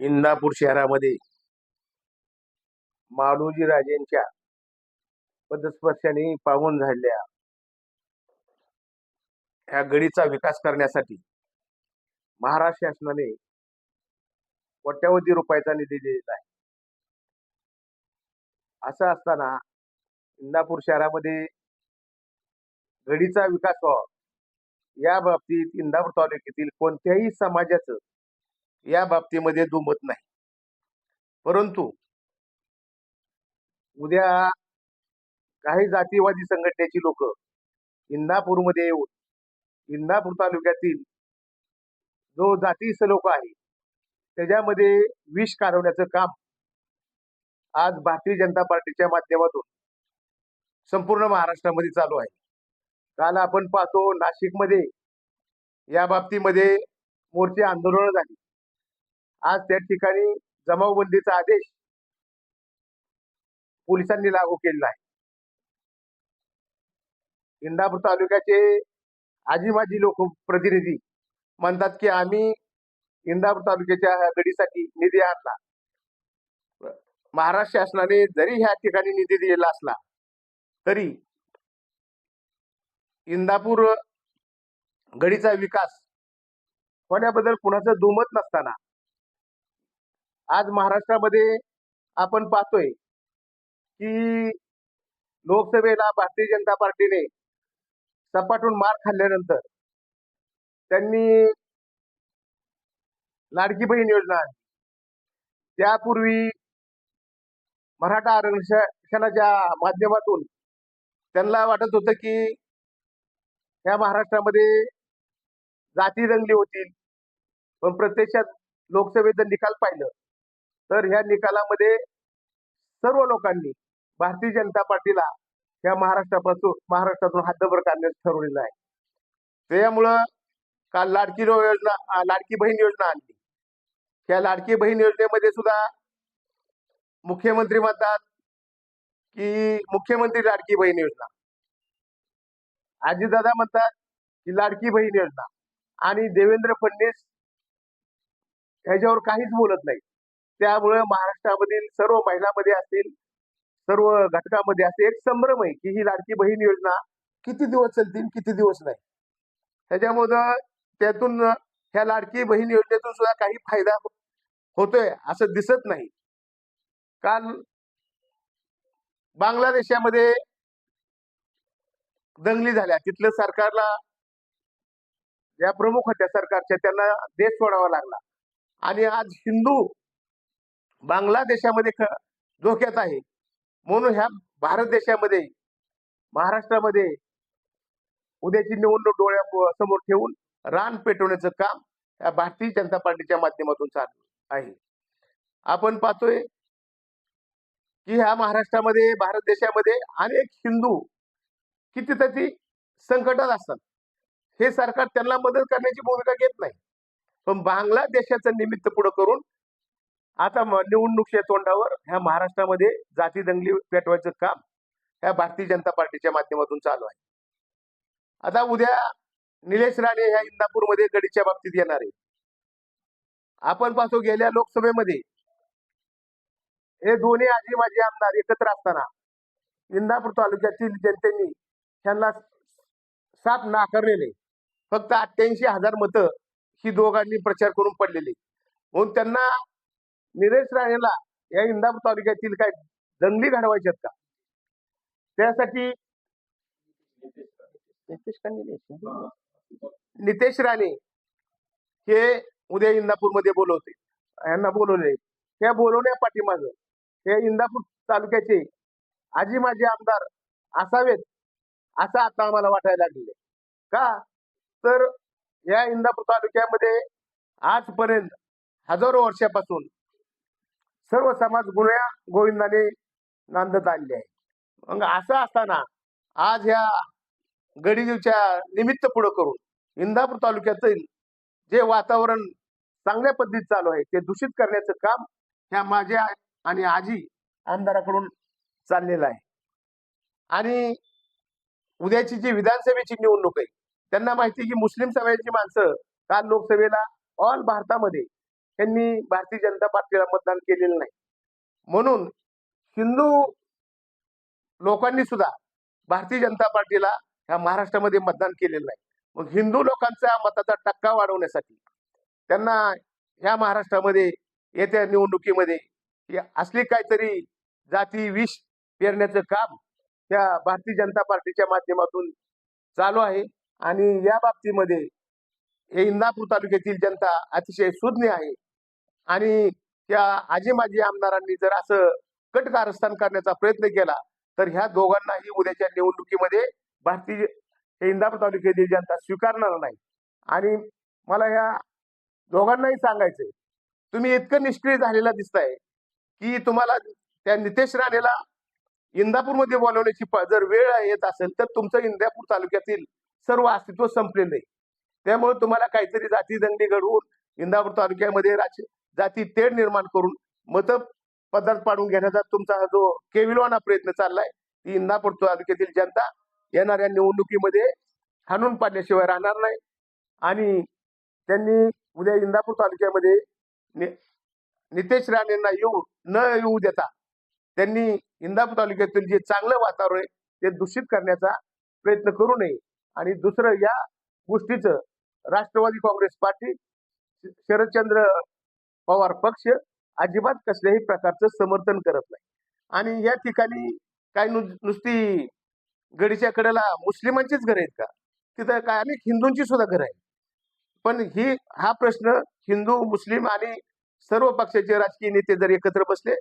इंदापूर शहरामध्ये माडोजी राजेंच्या पदस्पर्शाने पावन झालेल्या ह्या गडीचा विकास करण्यासाठी महाराष्ट्र शासनाने कोट्यावधी रुपयाचा निधी दिलेला आहे. असं असताना इंदापूर शहरामध्ये गडीचा विकास व्हावा. या बाबतीत इंदापूर तालुक्यातील कोणत्याही समाजाचं या बाबतीमध्ये दुमत नाही. परंतु उद्या काही जातीवादी संघटनेची लोक इंदापूरमध्ये येऊन इंदापूर तालुक्यातील जो जाती लोक आहे त्याच्यामध्ये विष काढवण्याचं काम आज भारतीय जनता पार्टीच्या माध्यमातून संपूर्ण महाराष्ट्रामध्ये चालू आहे. काल आपण पाहतो नाशिकमध्ये या बाबतीमध्ये मोर्चे आंदोलन झाली. आज त्या ठिकाणी जमावबंदीचा आदेश पोलिसांनी लागू केलेला आहे. इंदापूर तालुक्याचे आजी माजी लोक प्रतिनिधी म्हणतात की आम्ही इंदापूर तालुक्याच्या गडीसाठी निधी आणला. महाराष्ट्र शासनाने जरी ह्या ठिकाणी निधी दिलेला असला तरी इंदापूर गडीचा विकास होण्याबद्दल कुणाचं दुमत नसताना आज महाराष्ट्रामध्ये आपण पाहतोय की लोकसभेला भारतीय जनता पार्टीने सपाटून मार खाल्ल्यानंतर त्यांनी लाडकी बहीण योजना त्यापूर्वी मराठा आरक्षणाच्या माध्यमातून त्यांना वाटत होतं की ह्या महाराष्ट्रामध्ये जाती दंगली होतील. पण प्रत्यक्षात लोकसभेचा निकाल पाहिलं. तर ह्या निकालामध्ये सर्व लोकांनी भारतीय जनता पार्टीला ह्या महाराष्ट्रापासून महाराष्ट्रातून हद्दभर काढण्याचं ठरवलेलं आहे. त्यामुळं काल लाडकी योजना लाडकी बहीण योजना आणली. त्या लाडकी बहीण योजनेमध्ये सुद्धा मुख्यमंत्री म्हणतात की मुख्यमंत्री लाडकी बहीण योजना. आजीदादा म्हणतात की लाडकी बहीण योजना. आणि देवेंद्र फडणवीस ह्याच्यावर काहीच बोलत नाही त्यामुळे महाराष्ट्रामधील सर्व महिलांमध्ये असतील सर्व घटकामध्ये असतील एक संभ्रम आहे की ही लाडकी बहीण योजना किती दिवस चालतील किती दिवस नाही. त्याच्यामुळं त्यातून ह्या लाडकी बहीण योजनेतून सुद्धा काही फायदा होतोय असं दिसत नाही. काल बांगलादेशामध्ये दंगली झाल्या. तिथलं सरकारला ज्या प्रमुख होत्या सरकारच्या त्यांना देश सोडावा लागला. आणि आज हिंदू बांगलादेशामध्ये ख- धोक्यात आहे. म्हणून ह्या भारत देशामध्ये महाराष्ट्रामध्ये उद्याची निवडणूक डोळ्या समोर ठेवून रान पेटवण्याचं काम या भारतीय जनता पार्टीच्या माध्यमातून चालू आहे. आपण पाहतोय की ह्या महाराष्ट्रामध्ये भारत देशामध्ये अनेक हिंदू कितीतरी संकटात असतात. हे सरकार त्यांना मदत करण्याची भूमिका घेत नाही. पण बांगलादेशाचं निमित्त पुढे करून आता निवडणुकीच्या तोंडावर ह्या महाराष्ट्रामध्ये जाती दंगली पेटवायचं काम ह्या भारतीय जनता पार्टीच्या माध्यमातून चालू आहे. आता उद्या निलेश राणे ह्या इंदापूरमध्ये गडीच्या बाबतीत येणार आहे आपण पाहतो गेल्या लोकसभेमध्ये हे दोन्ही आजी माझे आमदार एकत्र असताना इंदापूर तालुक्यातील जनतेने त्यांना साप नाकारलेले. फक्त अठ्ठ्याऐंशी हजार मतं ही दोघांनी प्रचार करून पडलेली. म्हणून त्यांना निलेश राणेला या इंदापूर तालुक्यातील काय दंगली घडवायच्यात का? त्यासाठी नितेश का निलेश? नितेश राणे हे उद्या इंदापूरमध्ये बोलवते यांना बोलवले. त्या बोलवण्या पाठीमाग हे इंदापूर तालुक्याचे आजी माजी आमदार असावेत असं आता आम्हाला वाटायला लागले का? तर या इंदापूर तालुक्यामध्ये आजपर्यंत हजारो वर्षापासून सर्व समाज गुन्ह्या गोविंदाने नांदत आणले आहे मग असं असताना आज ह्या गडीदेवच्या निमित्त पुढं करून इंदापूर तालुक्यातील जे वातावरण चांगल्या पद्धतीत चालू आहे ते दूषित करण्याचं काम ह्या माझ्या आणि आजी आमदाराकडून चाललेलं आहे. आणि उद्याची जी विधानसभेची निवडणूक आहे त्यांना माहिती आहे की मुस्लिम समाजाची माणसं काल लोकसभेला ऑल भारतामध्ये त्यांनी भारतीय जनता पार्टीला मतदान केलेलं नाही. म्हणून हिंदू लोकांनी सुद्धा भारतीय जनता पार्टीला ह्या महाराष्ट्रामध्ये मतदान केलेलं नाही. मग हिंदू लोकांचा मताचा टक्का वाढवण्यासाठी त्यांना ह्या महाराष्ट्रामध्ये येत्या निवडणुकीमध्ये असली काहीतरी जाती विष पेरण्याचं काम त्या भारतीय जनता पार्टीच्या माध्यमातून चालू आहे. आणि या बाबतीमध्ये हे इंदापूर तालुक्यातील जनता अतिशय सुज्ञ आहे. आणि त्या आजी माजी आमदारांनी जर असं कट कारस्थान करण्याचा प्रयत्न केला तर ह्या दोघांनाही उद्याच्या निवडणुकीमध्ये भारतीय इंदापूर तालुक्यातील जनता स्वीकारणार नाही. आणि मला ह्या दोघांनाही सांगायचंय तुम्ही इतकं निष्क्रिय झालेला दिसताय की तुम्हाला त्या नितेश राणेला इंदापूरमध्ये बोलवण्याची प- जर वेळ येत असेल तर तुमचं इंदापूर तालुक्यातील सर्व अस्तित्व संपलेलं आहे. त्यामुळे तुम्हाला काहीतरी जाती दंगली घडवून इंदापूर तालुक्यामध्ये राज जाती तेढ निर्माण करून मत पदार्थ पाडून घेण्याचा तुमचा हा जो केविलवाना प्रयत्न चाललाय ती इंदापूर तालुक्यातील जनता येणाऱ्या निवडणुकीमध्ये हाणून पाडल्याशिवाय राहणार नाही. आणि त्यांनी उद्या इंदापूर तालुक्यामध्ये नि- नितेश राणेंना येऊ न येऊ देता त्यांनी इंदापूर तालुक्यातील जे चांगलं वातावरण आहे ते दूषित करण्याचा प्रयत्न करू नये. आणि दुसरं या गोष्टीचं राष्ट्रवादी काँग्रेस पार्टी श- शरदचंद्र पवार पक्ष अजिबात कसल्याही प्रकारचं समर्थन करत नाही. आणि या ठिकाणी काय नु नुसती गडीच्या कडेला मुस्लिमांचीच घर आहेत का? तिथं काय अनेक हिंदूंची सुद्धा घरं आहेत. पण ही हा प्रश्न हिंदू मुस्लिम आणि सर्व पक्षाचे राजकीय नेते जर एकत्र बसले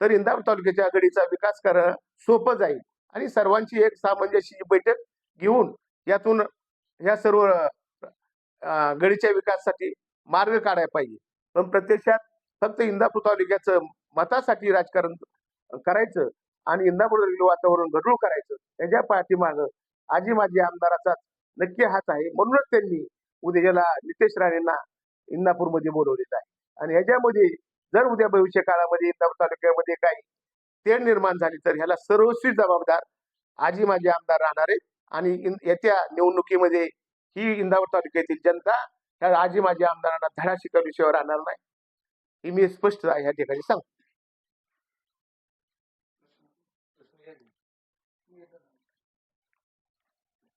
तर इंदापूर तालुक्याच्या गडीचा विकास करणं सोपं जाईल. आणि सर्वांची एक सामंजस्य बैठक घेऊन यातून ह्या सर्व गडीच्या विकासासाठी मार्ग काढायला पाहिजे. पण प्रत्यक्षात फक्त इंदापूर तालुक्याचं मतासाठी राजकारण करायचं आणि इंदापूर वातावरण गढूळ करायचं त्याच्या पाठीमाग आजी माजी आमदाराचा नक्की हात आहे. म्हणूनच त्यांनी उद्याला नितेश राणेंना इंदापूरमध्ये बोलवलेलं आहे. आणि याच्यामध्ये जर उद्या भविष्य काळामध्ये इंदापूर तालुक्यामध्ये काही तेढ निर्माण झाली तर ह्याला सर्वस्वी जबाबदार आजी माजी आमदार राहणार आहेत. आणि येत्या निवडणुकीमध्ये ही इंदापूर तालुक्यातील जनता ह्या आजी माजी आमदारांना धडा शिकवल्याशिवाय राहणार नाही. ही मी स्पष्ट ह्या ठिकाणी सांगतो.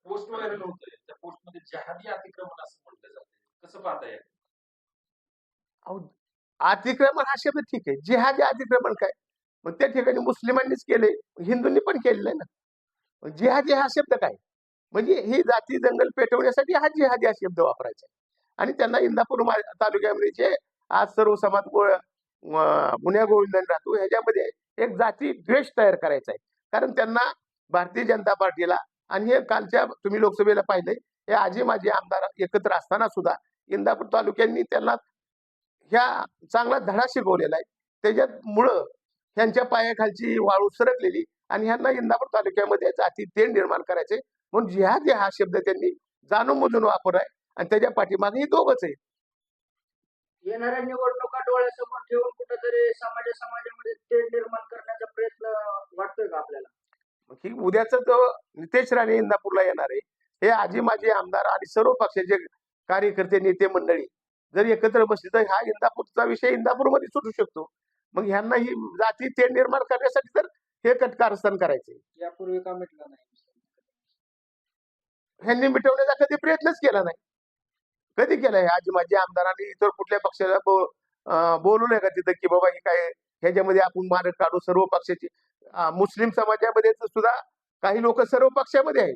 पोस्ट व्हायरल होतंय त्या पोस्टमध्ये जहादी अतिक्रमण असं म्हटलं जातं. कसं पाहताय? अहो, अतिक्रमण हा शब्द ठीक आहे. जिहादी अतिक्रमण काय? मग त्या ठिकाणी मुस्लिमांनीच केले हिंदूंनी पण केलेलं आहे ना. जिहादी हा शब्द काय? म्हणजे ही जाती जंगल पेटवण्यासाठी हा जिहादी हा शब्द वापरायचा आहे. आणि त्यांना इंदापूर तालुक्यामध्ये जे आज सर्व समाज गोळ अं, गुन्ह्या गोविंदाने राहतो ह्याच्यामध्ये एक जाती द्वेष तयार करायचा आहे. कारण त्यांना भारतीय जनता पार्टीला आणि हे कालच्या तुम्ही लोकसभेला पाहिले हे आजी माझे आमदार एकत्र असताना सुद्धा इंदापूर तालुक्यांनी त्यांना ह्या चांगला धडा शिकवलेला आहे. त्याच्यामुळं ह्यांच्या पायाखालची वाळू सरकलेली आणि ह्यांना इंदापूर तालुक्यामध्ये जाती तेढ निर्माण करायचे. म्हणून जिहाद हा शब्द त्यांनी जाणून बुजून आहे आणि त्याच्या पाठीमागे हे दोघच आहे येणाऱ्या निवडणुका डोळ्यासमोर ठेवून कुठेतरी समाजा समाजामध्ये ते निर्माण करण्याचा प्रयत्न वाटतोय का आपल्याला? ही उद्याच जो नितेश राणे इंदापूरला येणार आहे हे आजी माजी आमदार आणि सर्व पक्षाचे कार्यकर्ते नेते मंडळी जर एकत्र बसले तर हा इंदापूरचा विषय इंदापूरमध्ये सुटू शकतो. मग ह्यांना ही जाती तेढ निर्माण करण्यासाठी तर हे कटकारस्थान करायचे यापूर्वी का मिटलं नाही? ह्यांनी मिटवण्याचा कधी प्रयत्नच केला नाही. कधी केलाय? आजी माझी आमदारांनी इतर कुठल्या पक्षाला बो- अं, बोलवलंय का तिथं की बाबा हे काय ह्याच्यामध्ये आपण मार्ग काढू सर्व पक्षाची? मुस्लिम समाजामध्ये सुद्धा काही लोक सर्व पक्षामध्ये आहेत.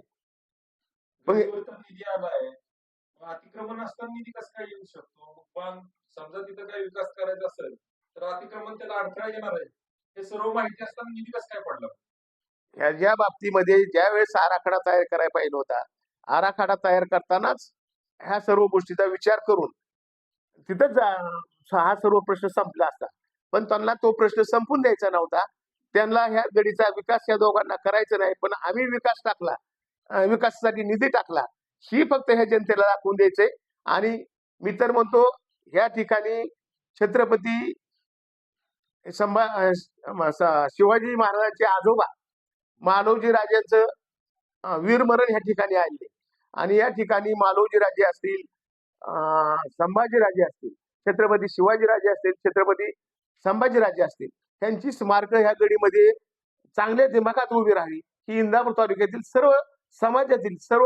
अतिक्रमण असताना निधी कसं काय येऊ शकतो? पण समजा तिथं काही विकास करायचा असेल तर अतिक्रमण त्याला अडथळा येणार आहे. हे सर्व माहिती असताना निधी कसं काय पडला? ह्या ज्या बाबतीमध्ये ज्या वेळेस आराखडा तयार करायला पाहिजे होता आराखडा तयार करतानाच ह्या सर्व गोष्टीचा विचार करून तिथंच हा सर्व प्रश्न संपला असता. पण त्यांना तो प्रश्न संपून द्यायचा नव्हता. त्यांना ह्या गडीचा विकास या दोघांना करायचा नाही पण आम्ही विकास टाकला. विकासासाठी निधी टाकला. ही फक्त ह्या जनतेला दाखवून द्यायचंय. आणि मी तर म्हणतो ह्या ठिकाणी छत्रपती संभा शिवाजी महाराजांचे आजोबा मानवजी राजांचं वीरमरण ह्या ठिकाणी आले आणि या ठिकाणी मालोजी राजे असतील संभाजी राजे असतील छत्रपती शिवाजीराजे असतील छत्रपती संभाजीराजे असतील त्यांची स्मारकं ह्या गडीमध्ये चांगल्या दिमाखात उभी राहावी ही इंदापूर तालुक्यातील सर्व समाजातील सर्व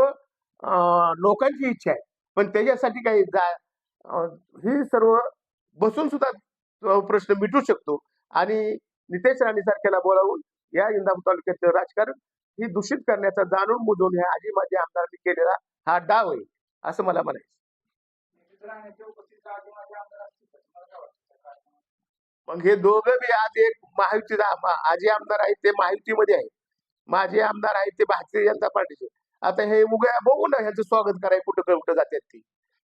लोकांची इच्छा आहे. पण त्याच्यासाठी काही जा ही सर्व बसून सुद्धा प्रश्न मिटू शकतो. आणि नितेश राणे सारख्याला बोलावून या इंदापूर तालुक्याचं राजकारण ही दूषित करण्याचा जाणून बुजून ह्या आजी माझी आमदारांनी केलेला हा डाव आहे असं मला म्हणायचं? मग हे दोघं बी आज एक महायुती आजी आमदार आहेत ते महायुतीमध्ये आहेत. माझे आमदार आहेत ते भारतीय जनता पार्टीचे आता हे उभ्या बघू ना ह्यांचं स्वागत कराय कुठं कुठं जातात ती.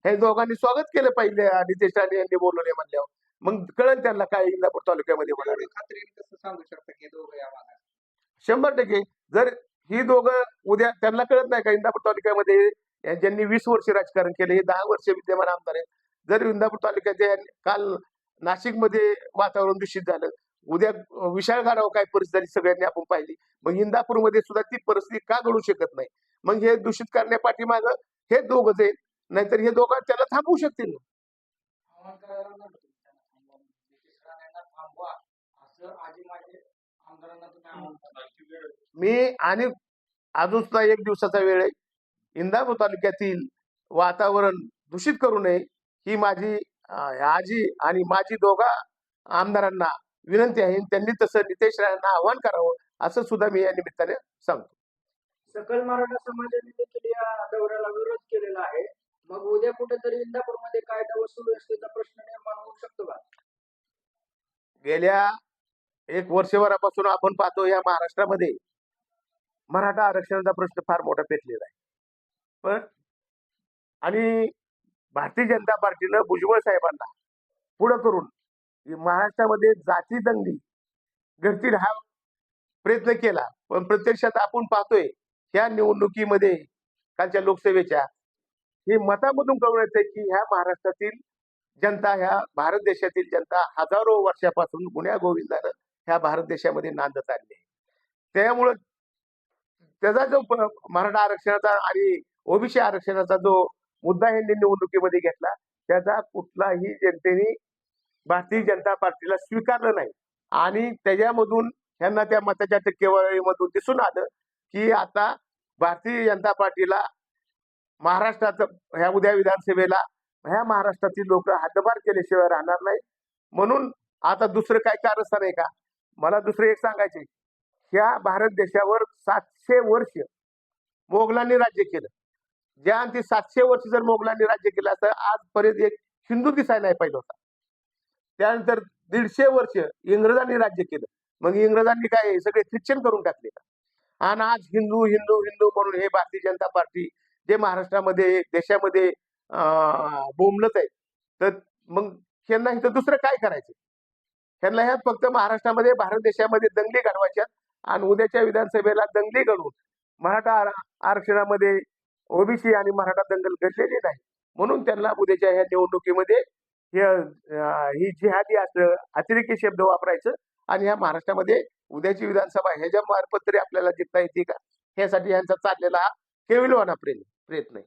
हे दोघांनी स्वागत केलं पाहिजे नितेश राणे यांनी बोलवले म्हणल्यावर. मग कळेल त्यांना काय इंदापूर तालुक्यामध्ये कसं सांगू शकता की शंभर टक्के. जर ही दोघं उद्या त्यांना कळत नाही का इंदापूर तालुक्यामध्ये ज्यांनी वीस वर्ष राजकारण केलं हे दहा वर्ष विद्यमान आमदार आहेत. जर इंदापूर तालुक्याचे काल नाशिकमध्ये वातावरण दूषित झालं उद्या विशाळ गाडावर काय परिस्थिती झाली सगळ्यांनी आपण पाहिली मग इंदापूरमध्ये सुद्धा ती परिस्थिती का घडू शकत नाही? मग हे दूषित करण्या पाठीमागं हे दोघं जाईल नाहीतर हे दोघं त्याला थांबवू शकतील ना. आव्हान करायला नको तुम्ही त्यांना थांबवा म्हणून. नितीश राणेंना थांबवा असं आधी माझे आमदारांना तुम्ही आव्हान करा. आणखी वेळ मी आणि सुद्धा एक दिवसाचा वेळ आहे. इंदापूर तालुक्यातील वातावरण दूषित करू नये ही माझी आजी आणि माझी दोघा आमदारांना विनंती आहे. त्यांनी तसं नितेश राणेंना आव्हान करावं असं सुद्धा मी या निमित्ताने सांगतो. सकल मराठा समाजाने देखील या दौऱ्याला विरोध केलेला आहे. मग उद्या कुठेतरी इंदापूरमध्ये कायदा व सुव्यवस्थेचा प्रश्न निर्माण होऊ शकतो का? गेल्या एक वर्षभरापासून आपण पाहतो या महाराष्ट्रामध्ये मराठा आरक्षणाचा प्रश्न फार मोठा पेटलेला आहे. पण आणि भारतीय जनता पार्टीनं भुजबळ साहेबांना पुढं करून महाराष्ट्रामध्ये जाती दंगली घडतील हा प्रयत्न केला. पण प्रत्यक्षात आपण पाहतोय ह्या निवडणुकीमध्ये कालच्या लोकसेवेच्या हे मतामधून कळून येते की ह्या महाराष्ट्रातील जनता ह्या भारत देशातील जनता हजारो वर्षापासून गुन्ह्या गोविंदानं ह्या भारत देशामध्ये नांदत आली आहे. त्यामुळं त्याचा जो मराठा आरक्षणाचा आणि ओबीसी आरक्षणाचा जो मुद्दा यांनी निवडणुकीमध्ये घेतला त्याचा कुठलाही जनतेने भारतीय जनता पार्टीला स्वीकारलं नाही. आणि त्याच्यामधून ह्यांना त्या मताच्या टक्केवारीमधून दिसून आलं की आता भारतीय जनता पार्टीला महाराष्ट्राचं ह्या उद्या विधानसभेला ह्या महाराष्ट्रातील लोक हातभार केल्याशिवाय राहणार नाही म्हणून आता दुसरं काय कारस्थान आहे का? मला दुसरे एक सांगायचे ह्या भारत देशावर सातशे वर्ष मोगलांनी राज्य केलं. ज्या आणखी सातशे वर्ष जर मोगलांनी राज्य केलं असतं आजपर्यंत एक हिंदू दिसायला नाही पाहिजे होता. त्यानंतर दीडशे वर्ष इंग्रजांनी राज्य केलं. मग इंग्रजांनी काय सगळे ख्रिश्चन करून टाकले का? आणि आज हिंदू हिंदू हिंदू म्हणून हे भारतीय जनता पार्टी जे महाराष्ट्रामध्ये देशामध्ये अं, बोंबलत आहे. तर मग यांना इथं दुसरं काय करायचं? ह्यांना ह्यात फक्त महाराष्ट्रामध्ये भारत देशामध्ये दंगली घडवायच्या आणि उद्याच्या विधानसभेला दंगली घडवून मराठा आरक्षणामध्ये ओबीसी आणि मराठा दंगल घडलेली नाही. म्हणून त्यांना उद्याच्या ह्या निवडणुकीमध्ये हे ही जिहादी असं अतिरेकी शब्द वापरायचं आणि ह्या महाराष्ट्रामध्ये उद्याची विधानसभा ह्याच्या मार्फत तरी आपल्याला जिंकता येते का? ह्यासाठी ह्यांचा चाललेला हा केविलवाना प्रयत्न आहे.